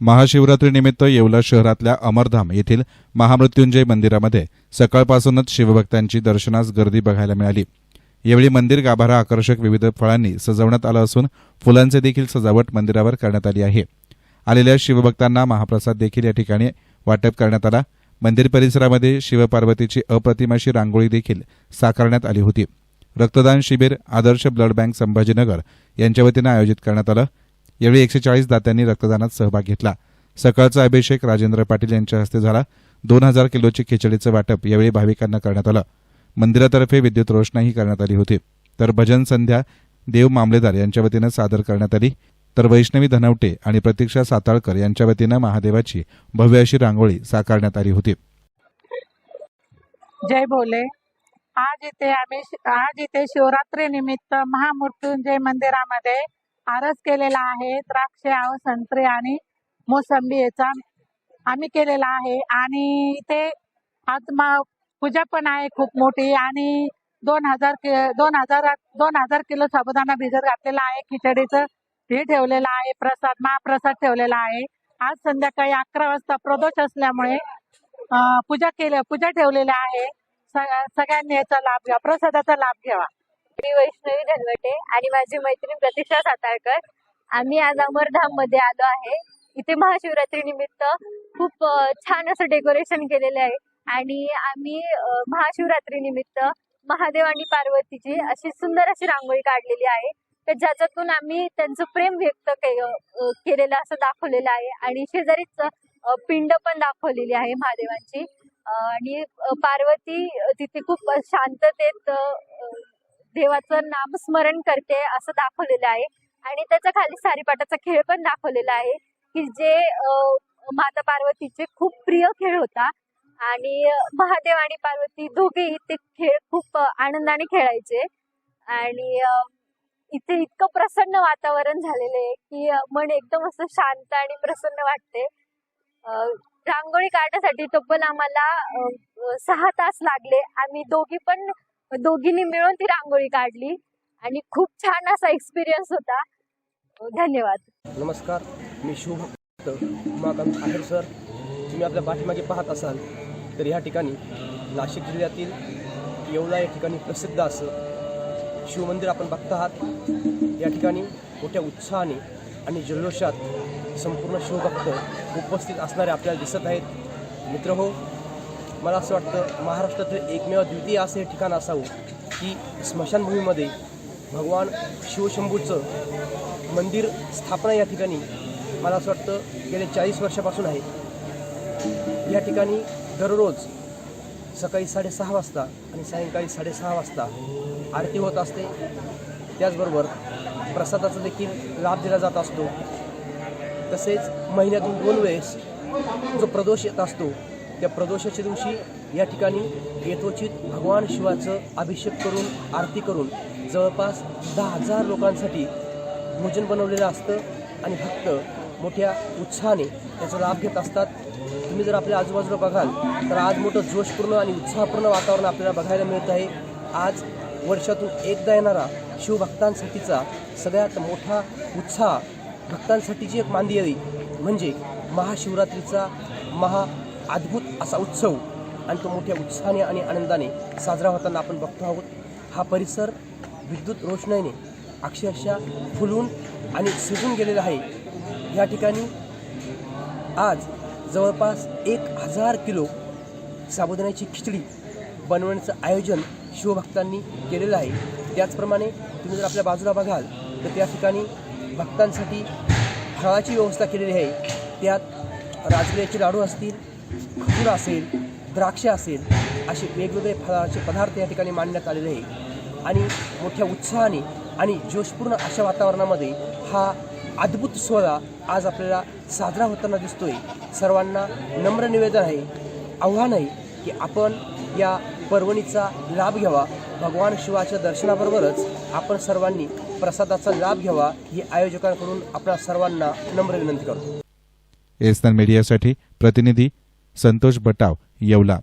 महाशिवरात्रीनिमित्त येवला शहरातल्या अमरधाम येथील महामृत्युंजय मंदिरामध्ये सकाळपासूनच शिवभक्तांची दर्शनास गर्दी बघायला मिळाली. यावेळी मंदिर गाभारा आकर्षक विविध फळांनी सजवण्यात आलं असून फुलांचे देखील सजावट मंदिरावर करण्यात आली आहे. आलेल्या शिवभक्तांना महाप्रसाद देखील या ठिकाणी वाटप करण्यात आला. मंदिर परिसरामध्ये शिवपार्वतीची अप्रतिमाशी रांगोळी देखील साकारण्यात आली होती. रक्तदान शिबिर आदर्श ब्लड बँक संभाजीनगर यांच्या वतीनं आयोजित करण्यात आलं. यावेळी एकशे चाळीस दात्यांनी रक्तदानात सहभाग घेतला. सकाळचा अभिषेक राजेंद्र पाटील यांच्या हस्ते झाला. दोन हजार किलोची खिचडीचं वाटप यावेळी भाविकांना करण्यात आलं. मंदिरातर्फे विद्युत रोषणाही करण्यात आली होती. तर भजन संध्या देव मामलेदार यांच्या वतीनं सादर करण्यात आली. तर वैष्णवी धनवटे आणि प्रतीक्षा साताळकर यांच्या वतीनं महादेवाची भव्य अशी रांगोळी साकारण्यात आली होती. जय भोले. आज इथे आम्ही आज इथे शिवरात्री निमित्त महामृत्युंजय मंदिरामध्ये आरस केलेला आहे द्राक्षे आव आणि मोसंबी याचा आम्ही केलेला आहे. आणि इथे आज पूजा पण आहे खूप मोठी आणि दोन हजार दोन हजार दोन हजार किलो साबुदाणा भिजत घातलेला आहे. खिचडीचं हे ठेवलेलं आहे. प्रसाद महाप्रसाद ठेवलेला आहे. आज संध्याकाळी अकरा वाजता प्रदोष असल्यामुळे पूजा केल्या पूजा ठेवलेल्या आहे. सगळ्यांनी याचा लाभ घ्या प्रसादाचा लाभ घ्यावा. मी वैष्णवी धनवटे आणि माझी मैत्रीण प्रतीक्षा सातारकर. आम्ही आज अमरधाममध्ये आलो आहे. इथे महाशिवरात्री निमित्त खूप छान असं डेकोरेशन केलेलं आहे. आणि आम्ही महाशिवरात्री निमित्त महादेव आणि पार्वतीची अशी सुंदर अशी रांगोळी काढलेली आहे. तर ज्याच्यातून आम्ही त्यांचं प्रेम व्यक्त के- केलेलं असं दाखवलेलं आहे. आणि शेजारीच पिंड पण दाखवलेली आहे महादेवांची. आणि पार्वती तिथे खूप शांततेत देवाचं नामस्मरण करते असं दाखवलेलं आहे. आणि त्याच्याखाली सारीपाटाचा खेळ पण दाखवलेला आहे की जे माता पार्वतीचे खूप प्रिय खेळ होता. आणि महादेव आणि पार्वती दोघेही ते खेळ खूप आनंदाने खेळायचे. आणि इथे इतकं प्रसन्न वातावरण झालेलं आहे की मन एकदम असं शांत आणि प्रसन्न वाटते. रांगोळी काढण्यासाठी तब्बल आम्हाला सहा तास लागले. आम्ही दोघी पण दोघींनी मिळून ती रांगोळी काढली आणि खूप छान असा एक्सपिरियन्स होता. धन्यवाद. नमस्कार मी शिवभक्त उमाकांत आहेर सर तुम्ही आपल्या पाठीमागे पाहत असाल तर ह्या ठिकाणी नाशिक जिल्ह्यातील येवला या ठिकाणी प्रसिद्ध असं शिवमंदिर आपण बघत आहात. या ठिकाणी मोठ्या उत्साहाने आणि जल्लोषात संपूर्ण शिवभक्त उपस्थित असणारे आपल्याला दिसत आहेत. मित्र हो मला असं वाटतं महाराष्ट्रातील एकमेव द्वितीय असं हे ठिकाण असावं की स्मशानभूमीमध्ये भगवान शिवशंभूचं मंदिर स्थापना या ठिकाणी मला असं वाटतं गेले चाळीस वर्षापासून आहे. या ठिकाणी दररोज सकाळी साडेसहा वाजता आणि सायंकाळी साडेसहा वाजता आरती होत असते. त्याचबरोबर प्रसादाचा देखील लाभ दिला जात असतो. तसेच महिन्यातून दोन वेळेस जो प्रदोष येत असतो त्या प्रदोषाच्या दिवशी या ठिकाणी यथोचित भगवान शिवाचं अभिषेक करून आरती करून जवळपास दहा हजार लोकांसाठी भोजन बनवलेलं असतं आणि भक्त मोठ्या उत्साहाने त्याचा लाभ घेत असतात. तुम्ही जर आपल्या आजूबाजूला बघाल तर आज मोठं जोशपूर्ण आणि उत्साहपूर्ण वातावरण आपल्याला बघायला मिळत आहे. आज वर्षातून एकदा येणारा शिवभक्तांसाठीचा सगळ्यात मोठा उत्साह भक्तांसाठीची एक मांदियाळी म्हणजे महाशिवरात्रीचा महा अद्भुत असा उत्सव आणि तो मोठ्या उत्साहाने आणि आनंदाने साजरा होताना आपण बघतो आहोत. हा परिसर विद्युत रोषणाईने अक्षरशः फुलून आणि सजून गेलेला आहे. या ठिकाणी आज जवळपास एक हजार किलो साबुदाण्याची खिचडी बनवण्याचं आयोजन शिवभक्तांनी केलेलं आहे. त्याचप्रमाणे तुम्ही जर आपल्या बाजूला बघाल तर त्या ठिकाणी भक्तांसाठी फळाची व्यवस्था केलेली आहे. त्यात राजगिऱ्याचे लाडू असतील खजूर असेल द्राक्ष असेल असे वेगवेगळे फळाचे पदार्थ या ठिकाणी मांडण्यात आलेले आहे आणि मोठ्या उत्साहाने आणि जोशपूर्ण अशा वातावरणामध्ये हा अद्भुत सोहळा आज आपल्याला साजरा होताना दिसतोय. सर्वांना नम्र निवेदन आहे आव्हान आहे की आपण या पर्वणीचा लाभ घ्यावा. भगवान शिवाच्या दर्शनाबरोबरच आपण सर्वांनी प्रसादाचा लाभ घ्यावा ही आयोजकांकडून आपल्या सर्वांना नम्र विनंती करतो. एस्तान मीडियासाठी प्रतिनिधी संतोष बटाव येवला.